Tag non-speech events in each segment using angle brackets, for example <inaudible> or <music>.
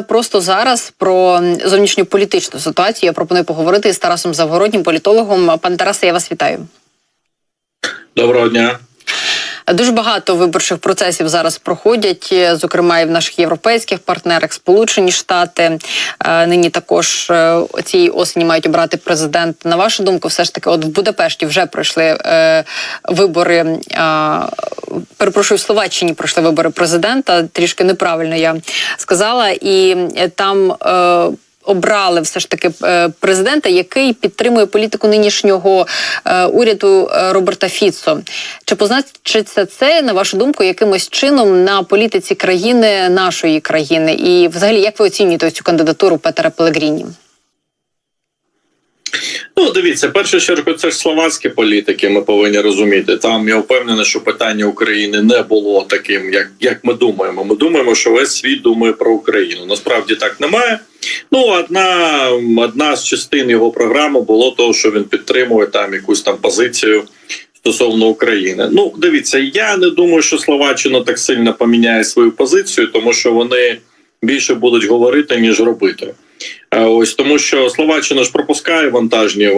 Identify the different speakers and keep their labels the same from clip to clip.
Speaker 1: Просто зараз про зовнішню політичну ситуацію я пропоную поговорити з Тарасом Завгороднім, політологом. Пане Тарасе, я вас вітаю.
Speaker 2: Доброго дня.
Speaker 1: Дуже багато виборчих процесів зараз проходять, е, зокрема і в наших європейських партнерах, Сполучені Штати. Е, Нині також е, цієї осені мають обрати президент. На вашу думку, все ж таки, от в Будапешті вже пройшли вибори. Перепрошую, в Словаччині пройшли вибори президента. Трішки неправильно я сказала, і там. Обрали все ж таки е, президента, який підтримує політику нинішнього е, уряду е, Роберта Фіцо. Чи позначиться це на вашу думку якимось чином на політиці країни нашої країни? І, взагалі, як ви оцінюєте цю кандидатуру Петера Пелегріні?
Speaker 2: Ну, дивіться, першу чергу, це ж словацькі політики. Ми повинні розуміти. Там я впевнений, що питання України не було таким, як як ми думаємо. Ми думаємо, що весь світ думає про Україну. Насправді так немає. Ну, одна одна з частин його програми було того, що він підтримує там якусь там позицію стосовно України. Ну, дивіться, я не думаю, що Словаччина так сильно поміняє свою позицію, тому що вони більше будуть говорити ніж робити. Е, Ось тому, що Словаччина ж пропускає вантажні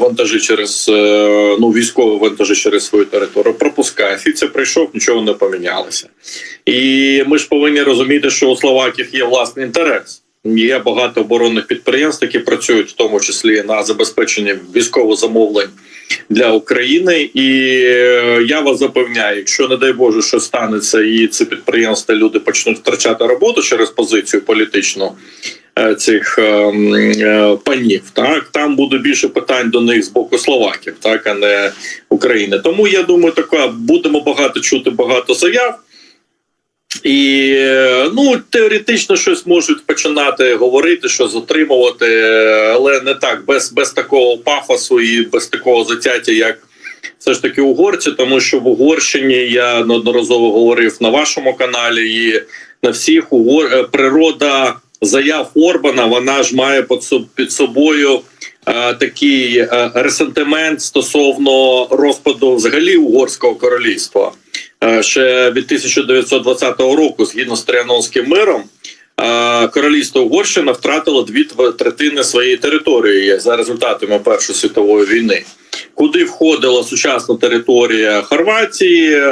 Speaker 2: вантажі через е, ну військові вантажі через свою територію. Пропускає Фіце прийшов, нічого не помінялося, і ми ж повинні розуміти, що у словаків є власний інтерес. Є багато оборонних підприємств, які працюють в тому числі на забезпеченні військових замовлень для України. І е, я вас запевняю, якщо не дай Боже, що станеться, і ці підприємства люди почнуть втрачати роботу через позицію політичну цих е, е, панів, так там буде більше питань до них з боку словаків, так а не України. Тому я думаю, така будемо багато чути багато заяв. І е, ну теоретично щось можуть починати говорити, щось отримувати, е, але не так без, без такого пафосу і без такого затяття, як все ж таки угорці, тому що в Угорщині я неодноразово говорив на вашому каналі і на всіх угор е, природа заяв Орбана. Вона ж має під соб- під собою е, такий е, ресентимент стосовно розпаду взагалі угорського королівства. Е, ще від 1920 року, згідно з Тріанонським миром, королівство Угорщина втратило дві третини своєї території за результатами Першої світової війни, куди входила сучасна територія Хорватії,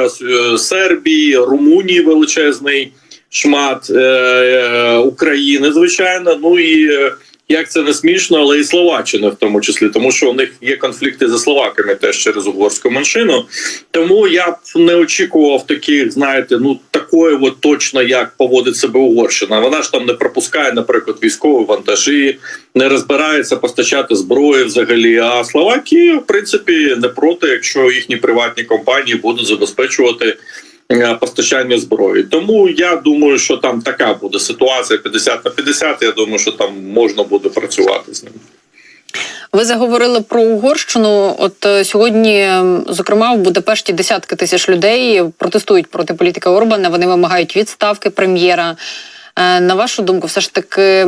Speaker 2: Сербії, Румунії величезний шмат е, е, України, звичайно. Ну і е, як це не смішно, але і Словаччина в тому числі, тому що у них є конфлікти за словаками теж через угорську меншину. Тому я б не очікував таких, знаєте, ну такої от точно як поводить себе Угорщина. Вона ж там не пропускає, наприклад, військові вантажі, не розбирається постачати зброї взагалі. А Словакія, в принципі, не проти, якщо їхні приватні компанії будуть забезпечувати. Е, Постачання зброї, тому я думаю, що там така буде ситуація 50 на 50, Я думаю, що там можна буде працювати з ним.
Speaker 1: Ви заговорили про Угорщину. От е, сьогодні, зокрема, в Будапешті десятки тисяч людей протестують проти політики Орбана. Вони вимагають відставки прем'єра. Е, На вашу думку, все ж таки,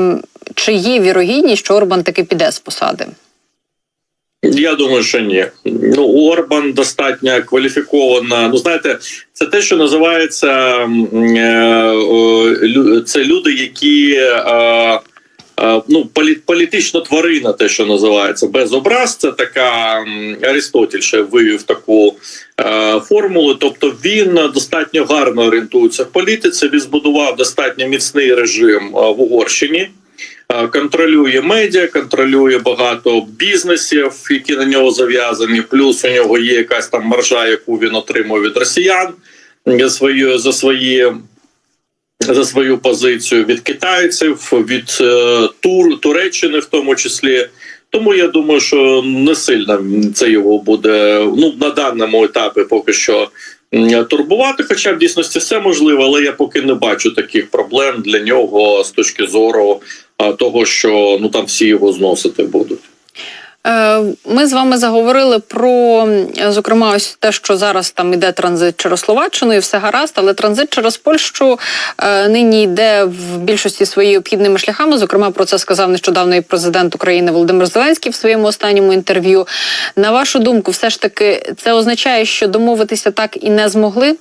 Speaker 1: чи є вірогідність, що Орбан таки піде з посади?
Speaker 2: Я думаю, що ні. Ну Орбан достатньо кваліфікована. Ну знаєте, це те, що називається е, це люди, які ну полі, політична тварина, те, що називається без образ. Це така м, ще вивів таку формулу. Тобто він достатньо гарно орієнтується в політиці. Він збудував достатньо міцний режим в Угорщині. Е, контролює медіа, контролює багато бізнесів, які на нього зав'язані. Плюс у нього є якась там маржа, яку він отримує від росіян за свою свої. За свою позицію від китайців, від е, Тур Туреччини, в тому числі. Тому я думаю, що не сильно це його буде ну на даному етапі поки що турбувати. Хоча в дійсності все можливо, але я поки не бачу таких проблем для нього з точки зору того, що ну там всі його зносити будуть.
Speaker 1: Е, Ми з вами заговорили про зокрема ось те, що зараз там іде транзит через Словаччину, і все гаразд, але транзит через Польщу е, нині йде в більшості своїми обхідними шляхами. Зокрема, про це сказав нещодавно і президент України Володимир Зеленський в своєму останньому інтерв'ю. На вашу думку, все ж таки це означає, що домовитися так і не змогли?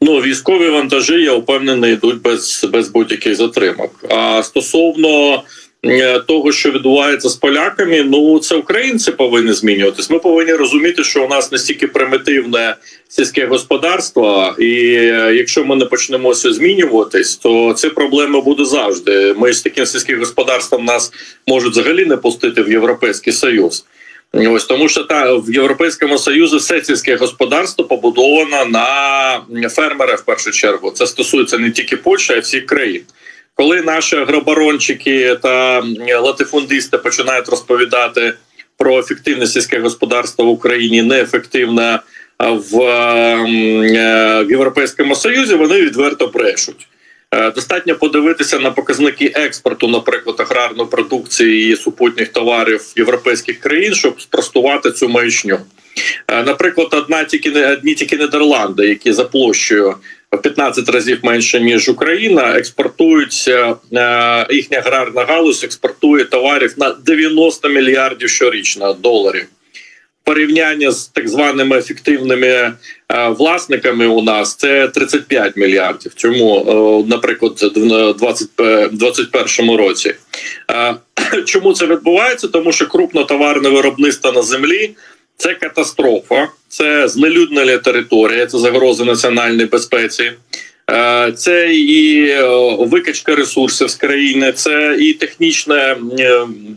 Speaker 2: Ну, військові вантажі, я впевнений, йдуть без, без будь-яких затримок. А стосовно е, того, що відбувається з поляками, ну це українці повинні змінюватись. Ми повинні розуміти, що у нас настільки примітивне сільське господарство, і е, якщо ми не почнемо все змінюватись, то ці проблеми будуть завжди. Ми з таким сільським господарством нас можуть взагалі не пустити в Європейський Союз. Ось тому, що та в Європейському Союзі все сільське господарство побудовано на фермера в першу чергу. Це стосується не тільки Польщі, а й всіх країн. Коли наші агробарончики та латифундисти починають розповідати про ефективне сільське господарство в Україні, неефективне в, ем, е, в Європейському Союзі, вони відверто брешуть. Е, Достатньо подивитися на показники експорту, наприклад, аграрної продукції і супутніх товарів європейських країн, щоб спростувати цю маячню. Е, Наприклад, одна тільки одні тільки Нідерланди, які за площею в 15 разів менше ніж Україна, експортують е, їхня аграрна галузь експортує товарів на 90 мільярдів щорічно доларів. Порівняння з так званими ефективними е, власниками у нас це 35 мільярдів. Чому, е, наприклад, в 2021 році? Е, <clears throat> Чому це відбувається? Тому що крупнотоварне виробництво на землі це катастрофа, це знелюднена територія, це загроза національній безпеці. Це і викачка ресурсів з країни, це і технічне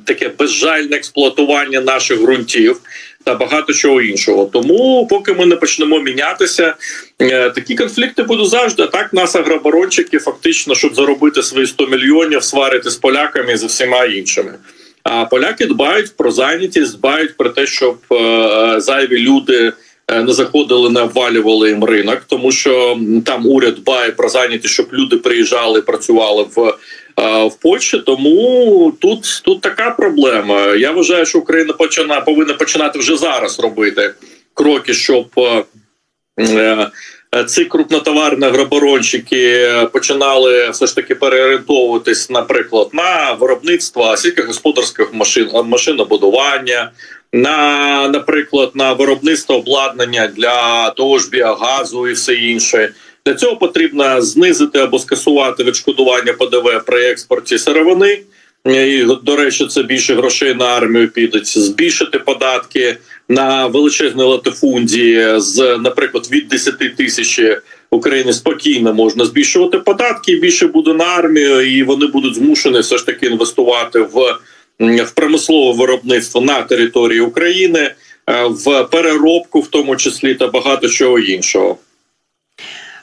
Speaker 2: таке безжальне експлуатування наших ґрунтів та багато чого іншого. Тому, поки ми не почнемо мінятися, е, такі конфлікти будуть завжди. Так нас агроборончики фактично, щоб заробити свої 100 мільйонів, сварити з поляками і з всіма іншими. А поляки дбають про зайнятість, дбають про те, щоб е, зайві люди е, не заходили, не обвалювали їм ринок, тому що там уряд дбає про зайнятість, щоб люди приїжджали, працювали в, в Польщі. Тому тут, тут така проблема. Я вважаю, що Україна почина, повинна починати вже зараз робити кроки, щоб. е, е, ці крупнотоварні агроборонщики починали все ж таки переорієнтовуватись, наприклад, на виробництво сільськогосподарських машин, машинобудування, на, наприклад, на виробництво обладнання для того ж біогазу і все інше. Для цього потрібно знизити або скасувати відшкодування ПДВ при експорті сировини. І, до речі, це більше грошей на армію підуть, збільшити податки на величезні латифундії з, наприклад, від 10 тисяч України спокійно можна збільшувати податки. Більше буде на армію, і вони будуть змушені все ж таки інвестувати в, в промислове виробництво на території України, е, в переробку, в тому числі та багато чого іншого.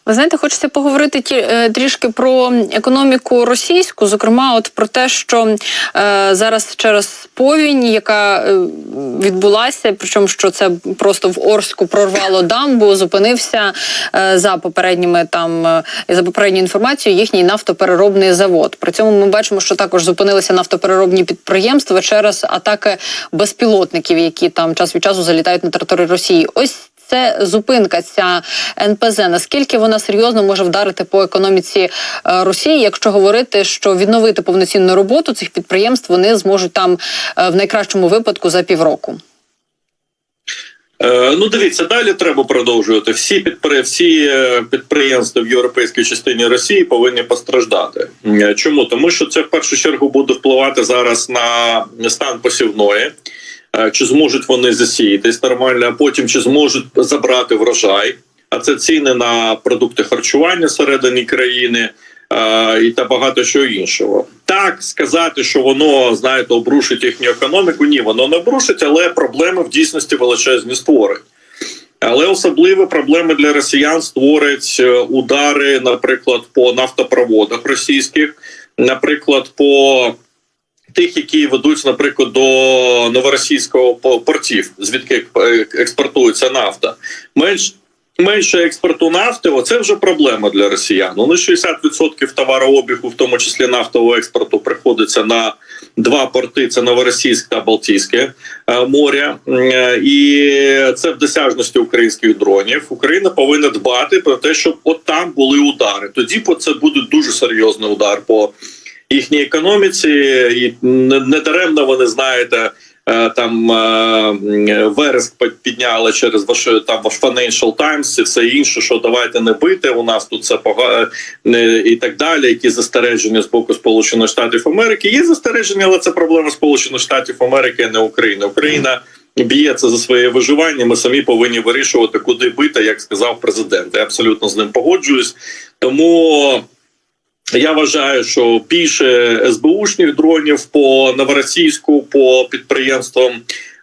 Speaker 1: Ви знаєте, хочеться поговорити ті, е, трішки про економіку російську, зокрема, от про те, що е, зараз через повінь, яка е, відбулася, причому що це просто в Орську прорвало дамбу, зупинився е, за попередніми там е, за попередньою інформацією їхній нафтопереробний завод. При цьому ми бачимо, що також зупинилися нафтопереробні підприємства через атаки безпілотників, які там час від часу залітають на територію Росії. Ось це зупинка ця НПЗ. Наскільки вона серйозно може вдарити по економіці е, Росії, якщо говорити, що відновити повноцінну роботу цих підприємств вони зможуть там е, в найкращому випадку за півроку?
Speaker 2: Е, Ну, дивіться, далі треба продовжувати. Всі підпри... всі підприємства в європейській частині Росії повинні постраждати. Чому? Тому що це в першу чергу буде впливати зараз на стан посівної. Е, Чи зможуть вони засіятись нормально, а потім чи зможуть забрати врожай? А це ціни на продукти харчування всередині країни е, і та багато чого іншого. Так сказати, що воно знаєте, обрушить їхню економіку. Ні, воно не обрушить, але проблеми в дійсності величезні створить. Але особливі проблеми для росіян створять е, удари, наприклад, по нафтопроводах російських, наприклад, по тих, які ведуть, наприклад, до новоросійського по- портів, звідки е, експортується нафта. Менш менше експорту нафти, оце вже проблема для росіян. Ну, 60% товарообігу, в тому числі нафтового експорту, приходиться на два порти: це Новоросійськ та Балтійське е, море, Е, і це в досяжності українських дронів. Україна повинна дбати про те, щоб от там були удари. Тоді по- це буде дуже серйозний удар по їхній економіці, і не не даремно вони знаєте. е, там е, вереск під- підняли через ваш там ваш Financial Times і все інше, що давайте не бити. У нас тут це пога не- і так далі. Які застереження з боку Сполучених Штатів Америки є застереження, але це проблема Сполучених Штатів Америки, а не України. Україна б'ється за своє виживання. Ми самі повинні вирішувати, куди бити, як сказав президент. Я абсолютно з ним погоджуюсь. Тому я вважаю, що більше СБУшних дронів по новоросійську, по підприємствам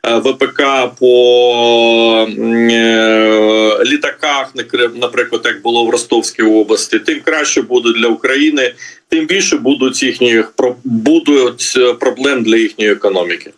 Speaker 2: е, ВПК, по е, літаках, наприклад, як було в Ростовській області, тим краще буде для України, тим більше будуть їхніх будуть е, проблем для їхньої економіки.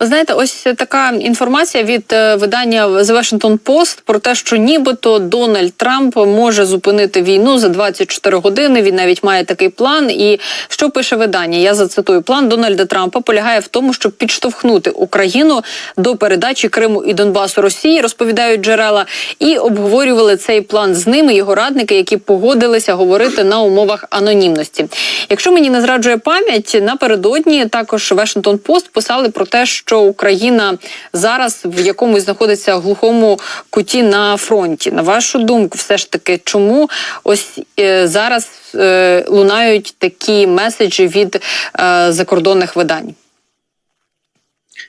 Speaker 1: Ви знаєте, ось така інформація від е, видання The Washington Post про те, що нібито Дональд Трамп може зупинити війну за 24 години. Він навіть має такий план. І що пише видання? Я зацитую: план Дональда Трампа полягає в тому, щоб підштовхнути Україну до передачі Криму і Донбасу Росії, розповідають джерела, і обговорювали цей план з ними його радники, які погодилися говорити на умовах анонімності. Якщо мені не зраджує пам'ять, напередодні також Washington Post писали про те, що Україна зараз в якомусь знаходиться глухому куті на фронті. На вашу думку, все ж таки, чому ось е, зараз е, лунають такі меседжі від е, закордонних видань?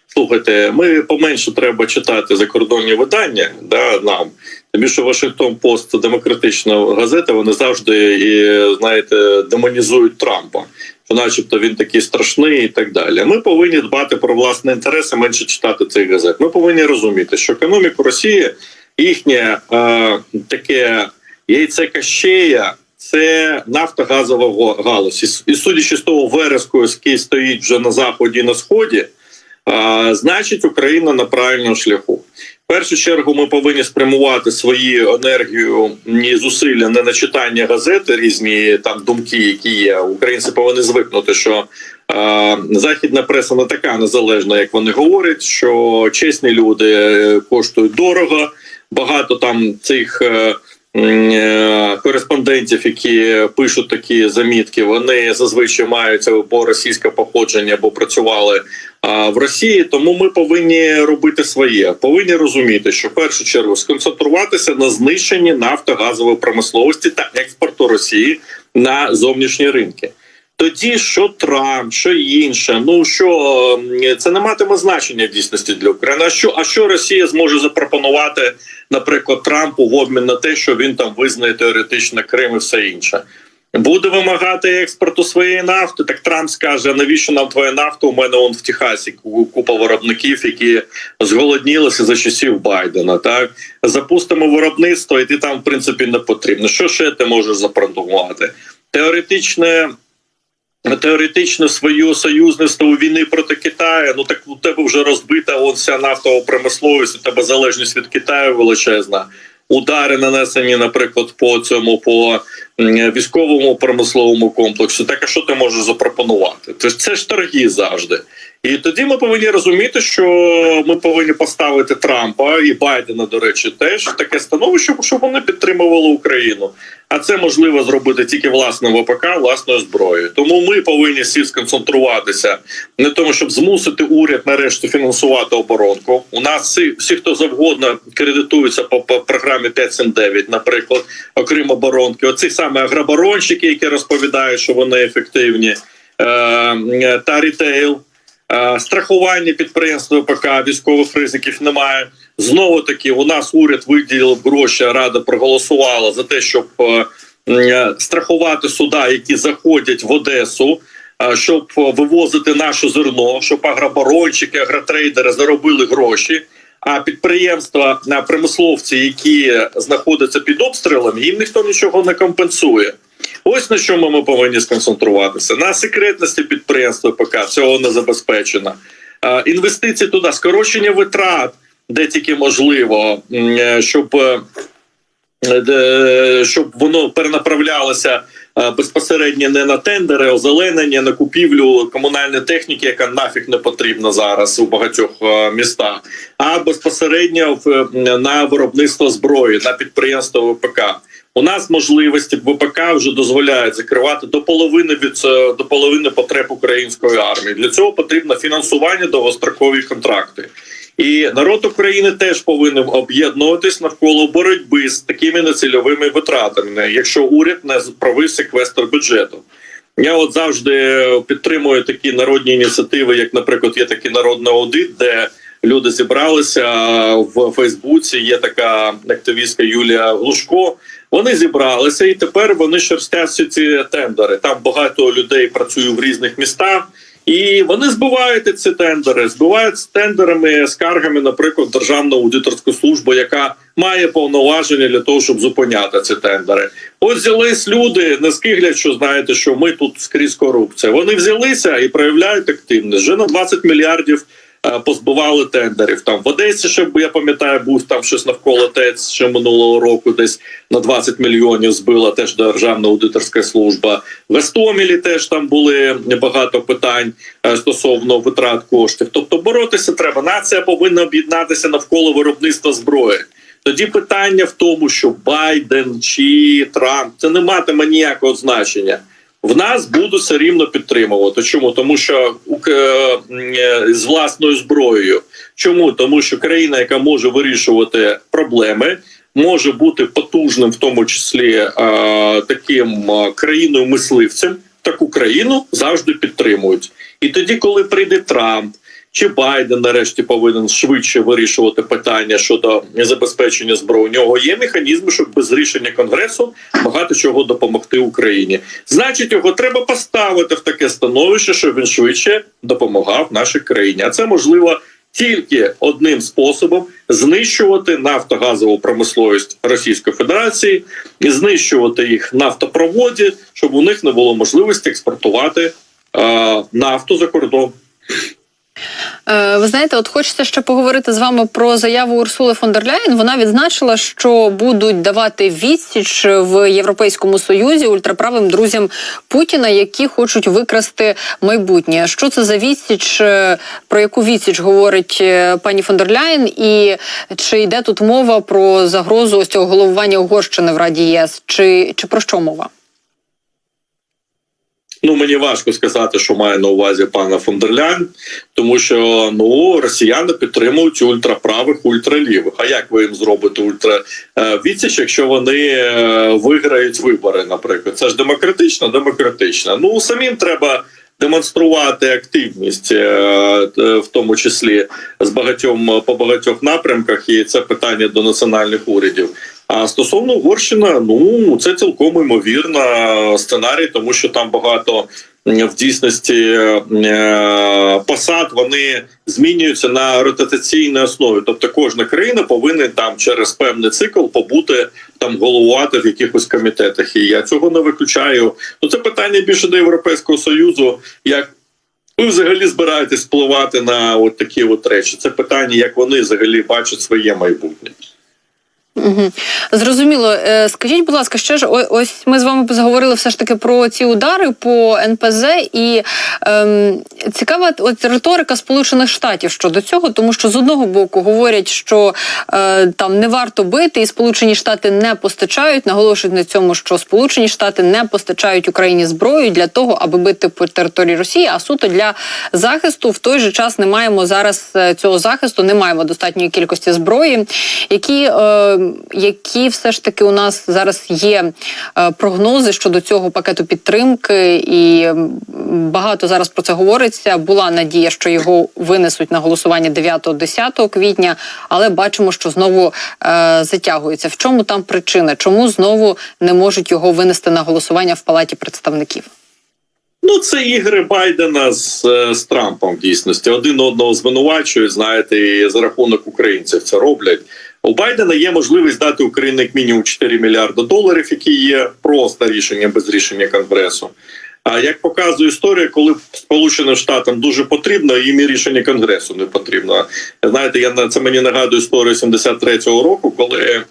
Speaker 2: Слухайте, ми поменше треба читати закордонні видання. Да, нам тим більше Вашингтон Пост демократична газета. Вони завжди і знаєте демонізують Трампа, начебто, він такий страшний і так далі. Ми повинні дбати про власні інтереси, менше читати цих газет. Ми повинні розуміти, що економіку Росії їхнє е, таке яйце кащея. Це нафтогазова галузь. І судячи з того вереску, який стоїть вже на заході і на сході, значить, Україна на правильному шляху. Першу чергу ми повинні спрямувати свою енергію і зусилля не на читання газети, різні там думки, які є. Українці повинні звикнути, що е, західна преса не така незалежна, як вони говорять, що чесні люди е, коштують дорого. Багато там цих. Е, Кореспондентів, які пишуть такі замітки, вони зазвичай мають або російське походження, або працювали в Росії. Тому ми повинні робити своє. Повинні розуміти, що в першу чергу сконцентруватися на знищенні нафтогазової промисловості та експорту Росії на зовнішні ринки. Тоді що Трамп, що інше, ну що це не матиме значення в дійсності для України. А що, а що Росія зможе запропонувати, наприклад, Трампу в обмін на те, що він там визнає теоретично Крим і все інше? Буде вимагати експорту своєї нафти. Так Трамп скаже: навіщо нам твоя нафта? У мене он в Техасі купа виробників, які зголоднілися за часів Байдена. Так запустимо виробництво, і ти там в принципі не потрібно. Що ще ти можеш запропонувати? Теоретичне теоретично свою союзництво у війни проти Китаю. Ну так у тебе вже розбита он вся нафтова промисловість. У тебе залежність від Китаю величезна. Удари нанесені, наприклад, по цьому по військовому промисловому комплексу. Так а що ти можеш запропонувати? Це це ж торги завжди. І тоді ми повинні розуміти, що ми повинні поставити Трампа і Байдена, до речі, теж таке становище, щоб вони підтримували Україну. А це можливо зробити тільки власним ВПК, власною зброєю. Тому ми повинні всі сконцентруватися на тому, щоб змусити уряд нарешті фінансувати оборонку. У нас всі, всі хто завгодно кредитуються по, по програмі 579, наприклад, окрім оборонки. Оці саме агроборонщики, які розповідають, що вони ефективні, е, е, та рітейл. Е, Страхування підприємств ВПК, військових ризиків немає. Знову таки, у нас уряд виділив гроші, рада проголосувала за те, щоб е, е, страхувати суда, які заходять в Одесу, щоб вивозити наше зерно, щоб агроборонщики, агротрейдери заробили гроші. А підприємства на промисловці, які знаходяться під обстрілами, їм ніхто нічого не компенсує. Ось на чому ми повинні сконцентруватися на секретності підприємства ПК цього не забезпечено. Е, Інвестиції туди, скорочення витрат, де тільки можливо, е, щоб, е, щоб воно перенаправлялося е, безпосередньо не на тендери, озеленення, на купівлю комунальної техніки, яка нафіг не потрібна зараз у багатьох е, містах, а безпосередньо е, на виробництво зброї, на підприємство ВПК. У нас можливості ВПК вже дозволяють закривати до половини від е, до половини потреб української армії. Для цього потрібно фінансування довгострокові контракти. І народ України теж повинен об'єднуватись навколо боротьби з такими нецільовими витратами, якщо уряд не провів секвестр бюджету. Я от завжди підтримую такі народні ініціативи, як, наприклад, є такий народний аудит, де люди зібралися в Фейсбуці. Є така активістка Юлія Глушко. Вони зібралися, і тепер вони шерстять всі ці тендери. Там багато людей працює в різних містах. І вони збивають ці тендери, збивають з тендерами, скаргами, наприклад, Державну аудиторську службу, яка має повноваження для того, щоб зупиняти ці тендери. От взялись люди, не скиглять, що знаєте, що ми тут скрізь корупція. Вони взялися і проявляють активність. Вже на 20 мільярдів позбивали тендерів. Там в Одесі ще я пам'ятаю, був там щось навколо ТЕЦ ще минулого року, десь на 20 мільйонів збила теж Державна аудиторська служба. В Естомілі теж там були багато питань е, стосовно витрат коштів. Тобто боротися треба. Нація повинна об'єднатися навколо виробництва зброї. Тоді питання в тому, що Байден чи Трамп це не матиме ніякого значення. В нас будуть все рівно підтримувати. Чому? Тому що е, з власною зброєю. Чому? Тому що країна, яка може вирішувати проблеми, може бути потужним, в тому числі е, таким е, країною мисливцем. Таку країну завжди підтримують. І тоді, коли прийде Трамп. Чи Байден нарешті повинен швидше вирішувати питання щодо забезпечення зброї? У нього є механізми, щоб без рішення конгресу багато чого допомогти Україні. Значить, його треба поставити в таке становище, щоб він швидше допомагав нашій країні. А це можливо тільки одним способом знищувати нафтогазову промисловість Російської Федерації і знищувати їх нафтопроводі, щоб у них не було можливості експортувати е, нафту за кордон.
Speaker 1: Е, Ви знаєте, от хочеться ще поговорити з вами про заяву Урсули фон дер Ляєн. Вона відзначила, що будуть давати відсіч в Європейському Союзі ультраправим друзям Путіна, які хочуть викрасти майбутнє. Що це за відсіч? е, Про яку відсіч говорить е, пані фон дер Ляєн? І чи йде тут мова про загрозу ось цього головування Угорщини в Раді ЄС? Чи, чи про що мова?
Speaker 2: Ну мені важко сказати, що має на увазі пана фон дер Ляйн, тому що ну росіяни підтримують ультраправих, ультралівих. А як ви їм зробите ультра е, відсіч, якщо вони е, виграють вибори? Наприклад, це ж демократично, демократично. Ну самим треба. Демонструвати активність, е, в тому числі з багатьом по багатьох напрямках, і це питання до національних урядів. А стосовно Угорщина, ну це цілком ймовірно сценарій, тому що там багато в дійсності е, посад вони змінюються на ротаційній основі. Тобто кожна країна повинна там через певний цикл побути там головувати в якихось комітетах. І я цього не виключаю. Ну це питання більше до Європейського союзу. як ви взагалі збираєтесь впливати на от такі от речі? Це питання, як вони взагалі бачать своє майбутнє.
Speaker 1: Зрозуміло. Е, Скажіть, будь ласка, ще ж ось ми з вами заговорили все ж таки про ці удари по НПЗ, і ем, цікава от риторика Сполучених Штатів щодо цього, тому що з одного боку говорять, що е, там не варто бити, і Сполучені Штати не постачають, наголошують на цьому, що Сполучені Штати не постачають Україні зброю для того, аби бити по території Росії, а суто для захисту. В той же час не маємо зараз е, цього захисту, не маємо достатньої кількості зброї, які. Е, які все ж таки у нас зараз є е, прогнози щодо цього пакету підтримки, і багато зараз про це говориться. Була надія, що його винесуть на голосування 9-10 квітня, але бачимо, що знову е, затягується. В чому там причина? Чому знову не можуть його винести на голосування в палаті представників?
Speaker 2: Ну, це ігри Байдена з, е, з Трампом в дійсності. Один одного звинувачують, знаєте, і за рахунок українців це роблять. У Байдена є можливість дати Україні як мінімум 4 мільярди доларів, які є просто рішення без рішення Конгресу. А як показує історія, коли Сполученим Штатам дуже потрібно, їм і рішення Конгресу не потрібно. Знаєте, я на це мені нагадує історію 73-го року, коли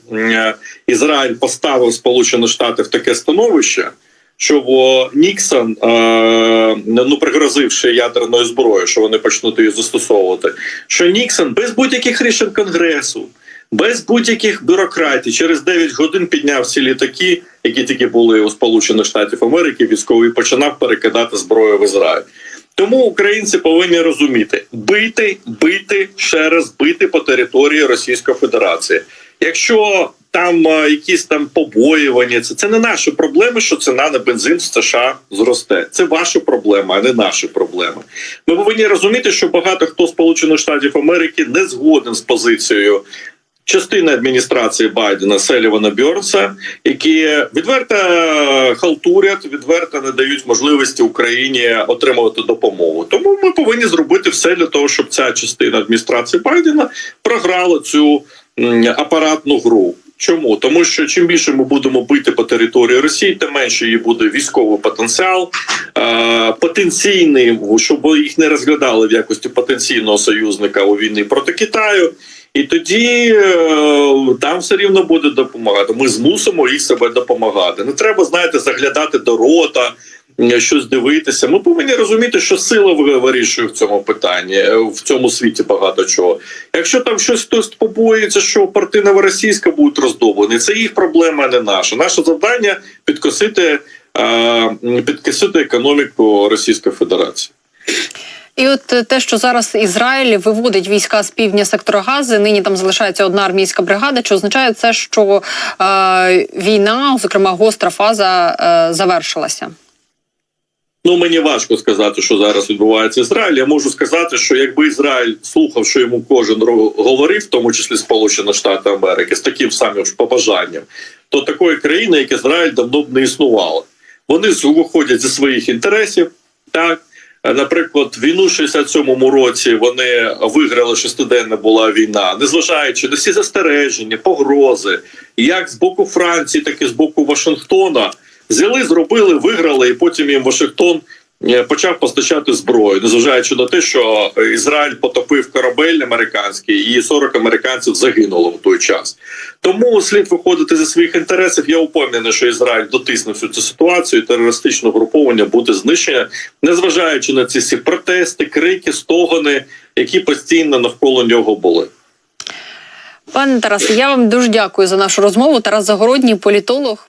Speaker 2: Ізраїль поставив Сполучені Штати в таке становище що Ніксон, е, ну пригрозивши ядерною зброєю, що вони почнуть її застосовувати, що Ніксон без будь-яких рішень Конгресу. Без будь-яких бюрократій. Через 9 годин підняв всі літаки, які тільки були у Сполучених Штатів Америки, військовий починав перекидати зброю в Ізраїль. Тому українці повинні розуміти: бити, бити ще раз бити по території Російської Федерації. Якщо там е, якісь там побоювання, це, це не наші проблеми, що ціна на бензин в США зросте. Це ваші проблеми, а не наші проблеми. Ми повинні розуміти, що багато хто Сполучених Штатів Америки не згоден з позицією. Частини адміністрації Байдена Селівана Бьорнса, які відверто халтурять, відверто не дають можливості Україні отримувати допомогу. Тому ми повинні зробити все для того, щоб ця частина адміністрації Байдена програла цю апаратну гру. Чому тому, що чим більше ми будемо бити по території Росії, тим менше її буде військовий потенціал, е, потенційний, щоб їх не розглядали в якості потенційного союзника у війні проти Китаю. І тоді е, там все рівно буде допомагати. Ми змусимо їх себе допомагати. Не треба, знаєте, заглядати до рота, щось дивитися. Ми повинні розуміти, що сила ви- вирішує в цьому питанні, е, в цьм світі багато чого. Якщо там щось хтось побоюється, що порти новоросійська будуть роздоблені, це їх проблема, а не наша. Наше завдання підкосити, е, підкосити економіку Російської Федерації.
Speaker 1: І от е, те, що зараз Ізраїль виводить війська з півдня сектора Гази, нині там залишається одна армійська бригада. Чи означає це, що е, війна, зокрема гостра фаза, е, завершилася?
Speaker 2: Ну мені важко сказати, що зараз відбувається Ізраїль. Я можу сказати, що якби Ізраїль слухав, що йому кожен говорив, в тому числі Сполучені Штати Америки, з таким самим побажанням, то такої країни, як Ізраїль, давно б не існувало. Вони виходять зі своїх інтересів. Так, наприклад, війну в 67-му році вони виграли шестиденна була війна, незважаючи на всі застереження, погрози, як з боку Франції, так і з боку Вашингтона взяли, зробили, виграли, і потім їм Вашингтон е, почав постачати зброю, незважаючи на те, що Ізраїль потопив корабель американський, і 40 американців загинуло в той час. Тому слід виходити зі своїх інтересів. Я упевнений, що Ізраїль дотисне всю цю ситуацію. і Терористичне груповання буде знищене, незважаючи на ці всі протести, крики, стогони, які постійно навколо нього були.
Speaker 1: Пане Тарасе, я вам дуже дякую за нашу розмову. Тарас Загородній, політолог.